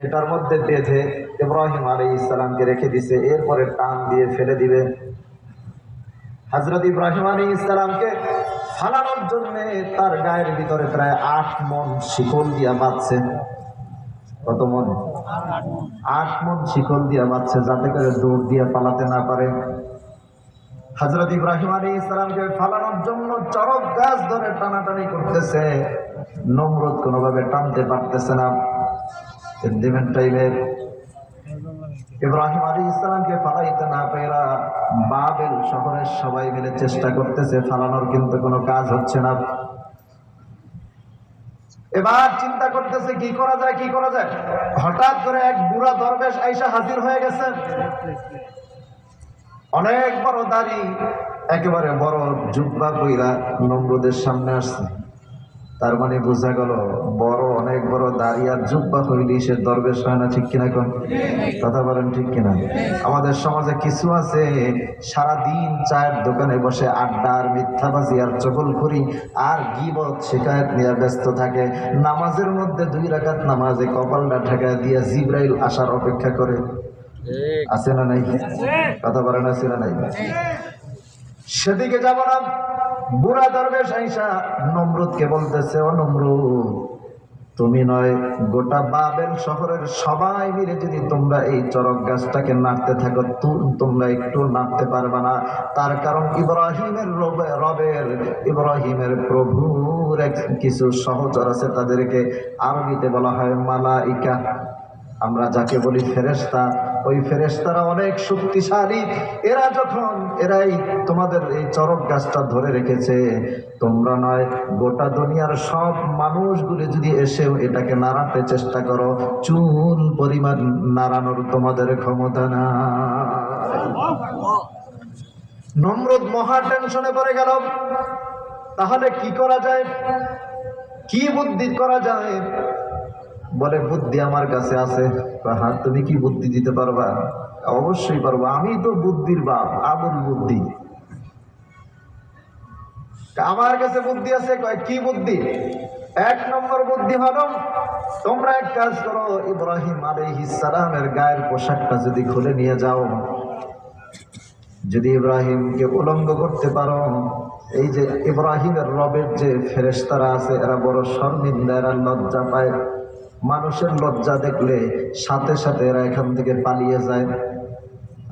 এটার মধ্যে বেঁধে ইব্রাহিম আলী ইসলামকে রেখে দিছে, এরপরে টান দিয়ে ফেলে দিবে। হজরত ইব্রাহিম আলী ইসলামকে ফালানোর জন্য তার গায়ের ভিতরে প্রায় আট মন শিকল দিয়া বাঁধছে। কত মন? আট মন শিকল দিয়া বাঁধছে, যাতে করে দৌড় দিয়ে পালাতে না পারে। হজরত ইব্রাহিম আলী ইসলামকে ফালানোর জন্য চরক গাছ ধরে টানাটানি করতেছে। নমরুদ কোনোভাবে টানতে পারতেছে না। সেন্টিমেন্ট টাইমের ইব্রাহিম আলী ইসলামকে ফালাইতে না পেরা বাবেল শহরের সবাই মিলে চেষ্টা করতেছে, ফালানোর কিন্তু কোনো কাজ হচ্ছে না। এবার চিন্তা করতেছে, কি করা যায়, কি করা যায়? হঠাৎ করে এক বুড়া দরবেশ আইসা হাজির হয়ে গেছে। অনেক বড় দাড়ি, একেবারে বড় জুব্বা কইরা নমরুদের সামনে আসছে। তার মানে বোঝা গেল বড় অনেক বড় দাড়ি আর জুব্বা হইলি সে দরবেশ হয় না ঠিক কিনা কোন? কথা বলেন ঠিক কিনা? আমাদের সমাজে কিছু আছে সারা দিন চায়ের দোকানে বসে আড্ডা আর মিথ্যাবাজি আর চকল করি আর গিবত শিকায়ত নিয়ে ব্যস্ত থাকে। নামাজের মধ্যে দুই রাকাত নামাজে কপালটা ঠেকা দিয়ে জিব্রাইল আসার অপেক্ষা করে। আছে না নাই? কথা বলেন আছে না নাই? সেদিকে যাব না। বুড়া দরবেশ আইসা নমরুদকে বলতেছে, ও নমরুদ, তুমি নয়, গোটা বাবেল শহরের সবাই মিলে যদি তোমরা এই চরক গাছটাকে নাড়তে থাকো তোমরা একটু নাড়তে পারবে না। তার কারণ ইব্রাহিমের রবে, রবের, ইব্রাহিমের প্রভুর কিছু সহচর আছে তাদেরকে আরবিতে বলা হয় মালাইকা। আমরা যাকে বলি ফেরেশতা ওই ফেরেশতারা অনেক শক্তিশালী। এরা যখন এরাই তোমাদের এই চরক গাছটা ধরে রেখেছে, তোমরা নয়, গোটা দুনিয়ার সব মানুষগুলি যদি এসেও এটাকে নাড়াতে চেষ্টা করো, চুল পরিমাণ নাড়ানোর তোমাদের ক্ষমতা না নমরুদ মহা টেনশনে পড়ে গেল। তাহলে কি করা যায়? কি বুদ্ধি করা যায়? বলে, বুদ্ধি আমার কাছে আছে। হ্যাঁ তুমি কি বুদ্ধি দিতে পারবা? অবশ্যই পারব। আমি তো বুদ্ধির বাপ, আবুল বুদ্ধি। আমার কাছে বুদ্ধি আছে কি বুদ্ধি? এক নম্বর বুদ্ধি হলো, তোমরা এক কাজ করো, ইব্রাহিম সালামের গায়ের পোশাকটা যদি খুলে নিয়ে যাও, যদি ইব্রাহিমকে উলঙ্গ করতে পারো, এই যে ইব্রাহিমের রবের যে ফেরেস্তারা আছে, এরা বড় শর্মিন্দা এরা লজ্জা পায়। মানুষের লজ্জা দেখলে সাথে সাথে এরা এখান থেকে পালিয়ে যায়।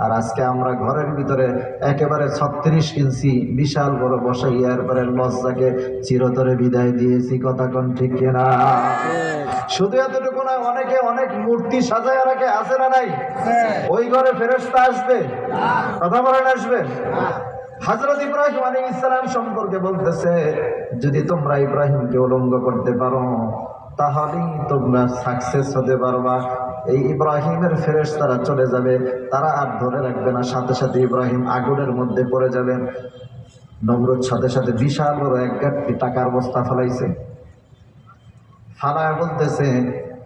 আর আজকে আমরা ঘরের ভিতরে একেবারে ছত্রিশ ইঞ্চি বিশাল বড় বসাই, এরপরে লজ্জাকে চিরতরে বিদায় দিয়েছি। কথা কোন ঠিক কিনা? শুধু এতটুকু না, অনেকে অনেক মূর্তি সাজায় রাখে আছে না নাই? ওই ঘরে ফেরস্তা আসবে, কথা বলেন আসবে। হজরত ইব্রাহিম আলী ইসলাম সম্পর্কে বলতেছে, যদি তোমরা ইব্রাহিমকে উলঙ্গ করতে পারো তাহলেই তোমরা সাকসেস হতে পারবা। এই ইব্রাহিমের ফেরেশ তারা চলে যাবে। তারা আর ধরে রাখবে না। সাথে সাথে ইব্রাহিম আগুনের মধ্যে পড়ে যাবেন নমরুদ সাথে সাথে বিশাল বড় এক গাঁটটি টাকার বস্তা ফেলাইছে। ফালায় বলতেছে,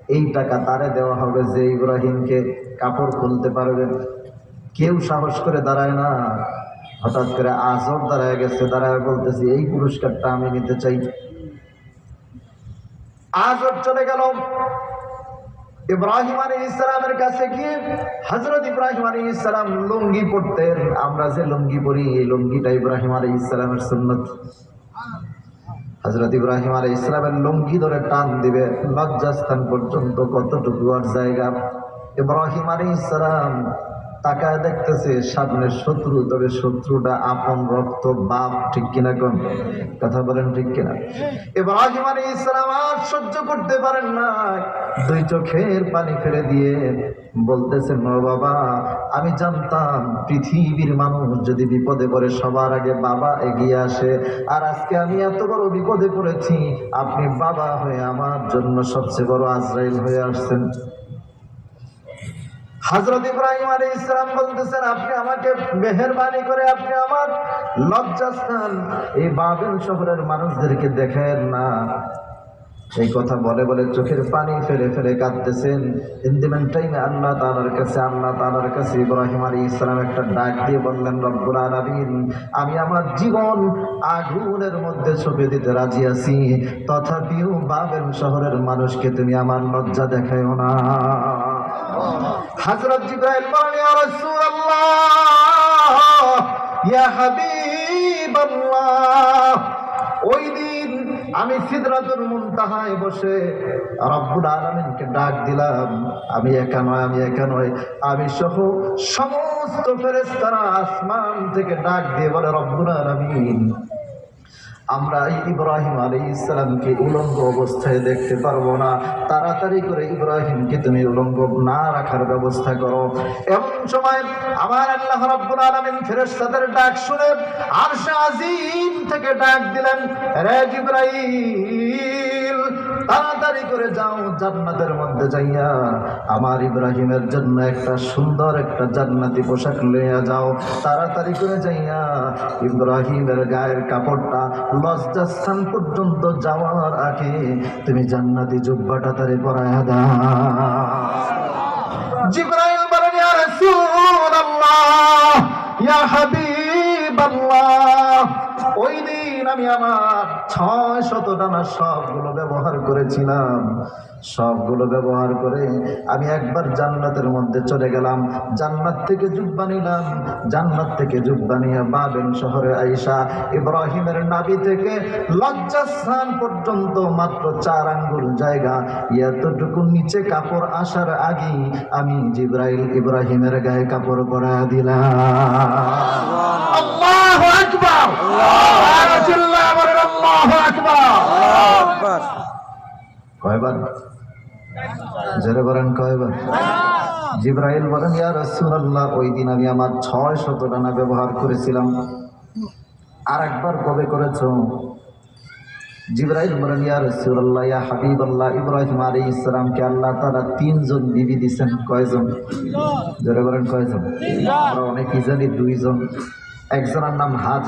এই টাকা তারে দেওয়া হবে যে ইব্রাহিমকে কাপড় খুলতে পারবে। কেউ সাহস করে দাঁড়ায় না। হঠাৎ করে আজব দাঁড়ায় গেছে। দাঁড়ায় বলতেছি, এই পুরস্কারটা আমি নিতে চাই। আজব চলে গেল। ইব্রাহিম আলী ইসলামের কাছে গিয়ে হজরত ইব্রাহিম আলী ইসলাম লুঙ্গি পড়তেন আমরা যে লুঙ্গি পরি, এই লুঙ্গিটা ইব্রাহিম আলী ইসলামের সুন্নত। হজরত ইব্রাহিম আলী ইসলামের লুঙ্গি ধরে টান দিবে, লজ্জাস্থান পর্যন্ত কতটুকু আর জায়গা। ইব্রাহিম আলী ইসলাম তাকায় দেখতেছে সামনে শত্রু, তবে শত্রুটা আপন রক্ত, বাপ, ঠিক কিনা কোন? কথা বলেন ঠিক কিনা? ইব্রাহিম আলী ইসলাম আর সহ্য করতে পারেন না। দুই চোখের পানি ফেলে দিয়ে বলতেছেন, ও বাবা, আমি জানতাম পৃথিবীর মানুষ যদি বিপদে পড়ে, সবার আগে বাবা এগিয়ে আসে। আর আজকে আমি এত বড় বিপদে পড়েছি, আপনি বাবা হয়ে আমার জন্য সবচেয়ে বড় আজরাইল হয়ে আসছেন। হজরত ইব্রাহিম আলী ইসলাম বলতেছেন, আপনি আমাকে মেহরবানি করে আপনি আমার লজ্জাস্থান, এই বাবেল শহরের মানুষদেরকে দেখেন না। এই কথা বলে বলে চোখের পানি ফেলে ফেলে কাঁদতেছেন। ইন্দিমেন আল্লাহ তালার কাছে, আল্লাহ তালার কাছে ইব্রাহিম আলী ইসলাম একটা ডাক দিয়ে বললেন, রব্বুল আলামিন, আমি আমার জীবন আগুনের মধ্যে ছবি দিতে রাজি আছি। তথাপিও বাবেল শহরের মানুষকে তুমি আমার লজ্জা দেখায়ও না। হযরত জিবরাইল বলেন, ইয়া রাসূলুল্লাহ, ইয়া হাবিবাল্লাহ, ওই দিন আমি সিদরাতুল মুনতাহায় বসে রব্বুল আলামিনকে ডাক দিলাম। আমি একা নয়, আমি একা নয়। আমি সহ সমস্ত ফেরেশতারা আসমান থেকে ডাক দিয়ে বলে, রব্বুল আলামিন আমরা ইব্রাহিম আলী ইসলামকে উলঙ্গ অবস্থায় দেখতে পারব না। তাড়াতাড়ি করে ইব্রাহিমকে তুমি উলঙ্গ না রাখার ব্যবস্থা করো। এমন সময় আমার আল্লাহ রব্বুল আলমিন ফেরেশতাদের ডাক শুনে আরশা আজিম থেকে ডাক দিলেন, রে জিব্রাইল! তাড়াতাড়ি করে যাও, জান্নাতের মধ্যে যাইয়া আমার ইব্রাহিমের জন্য একটা সুন্দর একটা জান্নাতি পোশাক লইয়া যাও। তাড়াতাড়ি করে যাইয়া ইব্রাহিমের গায়ের কাপড়টা লজ্জাস্থান পর্যন্ত যাওয়ার আগে তুমি জান্নাতি জুব্বাটা তারে পরায়া দাও। জিব্রাইল বলেন, ইয়া রাসূলুল্লাহ, ইয়া হাবিবাল্লাহ, ওই দিন আমি আমার ছয় শত টানা সবগুলো ব্যবহার করেছিলাম। সবগুলো ব্যবহার করে আমি একবার জান্নাতের মধ্যে চলে গেলাম। জান্নাত থেকে জুব্বা নিলাম। জান্নাত থেকে জুব্বা নিয়ে বাবেন শহরে আইসা ইব্রাহিমের নাবি থেকে লজ্জাস্থান পর্যন্ত মাত্র চার আঙ্গুল জায়গা। এতটুকু নিচে কাপড় আসার আগেই আমি জিব্রাইল ইব্রাহিমের গায়ে কাপড় পরা দিলাম। আল্লাহু আকবার। আল্লাহু আল্লাহু আকবার। কয়বার? জোরে বলেন কয়বার? জিব্রাইল বলেন ইয়া রাসূলুল্লাহ ওই দিন আমি আমার ছয় শত টানা ব্যবহার করেছিলাম। আর একবার কবে করেছ? জিব্রাইল বলেন ইয়া রাসূলুল্লাহ ইয়া হাবিবাল্লাহ ইব্রাহিম আলাইহিস সালামকে আল্লাহ তাআলা তিনজন বিবি দিবেন কয়জন? জোরে বলেন কয়জন? আমরা অনেকেই জানি দুইজন। একজনের নাম হাজ